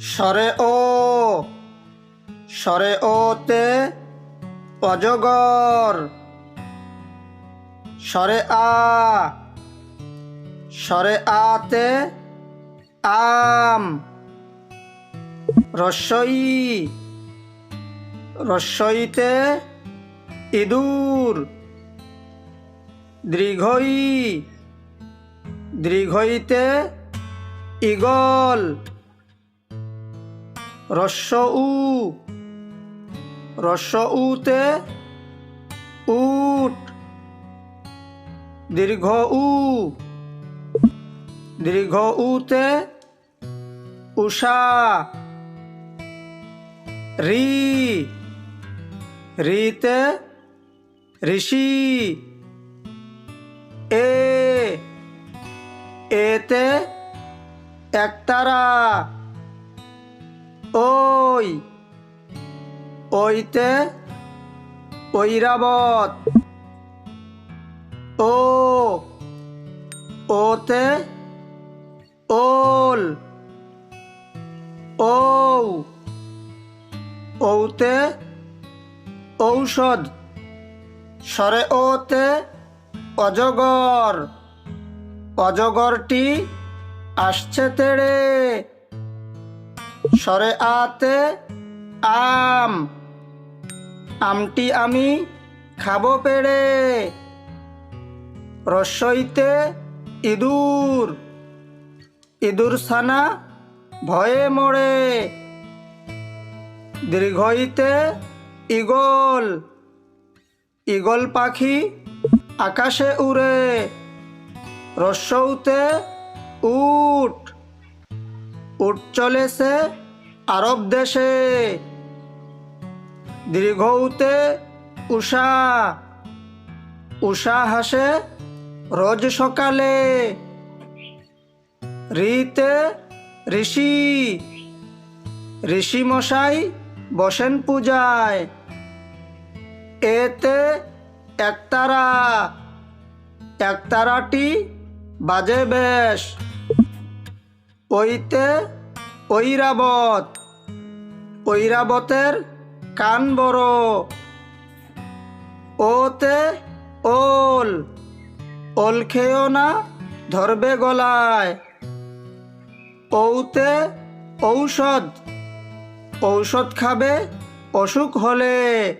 সরে ও, সরে ওতে অজগর। সরে আ, সরে আতে আম। রস্বই রস্বইতে ইঁদুর। দীর্ঘই, দীর্ঘইতে ইগল। রস্য উ রস্য উতে উট দীর্ঘ উ দীর্ঘ উতে উষা, রি, রিতে ঋষি, এ, এতে একতারা। ওই, ওইতে ঐরাবত। ও, ওতে ওল। ঔ, ঔতে ঔষধ। সরে ওতে অজগর। অজগরটি আসছে তেড়ে। সরে আতে আম। আমটি আমি খাব পেড়ে। রসইতে ইঁদুর। ইঁদুর ছানা ভয়ে মরে। দীর্ঘইতে ইগল ইগল পাখি আকাশে উড়ে। রস্যৌতে উট। উট চলেছে আরব দেশে। দীর্ঘৌতে উষা উষা হাসে রোজ সকালে। রিতে ঋষি ঋষি মশাই বসেন পূজায়। এতে একতারা, একতারাটি বাজে বেশ। ওইতে ঐরাবত। ঐরাবতের কান বড়। ওতে ওল। ওল খেয়েও না, ধরবে গলায়। ওতে ঔষধ। ঔষধ খাবে, অসুখ হলে।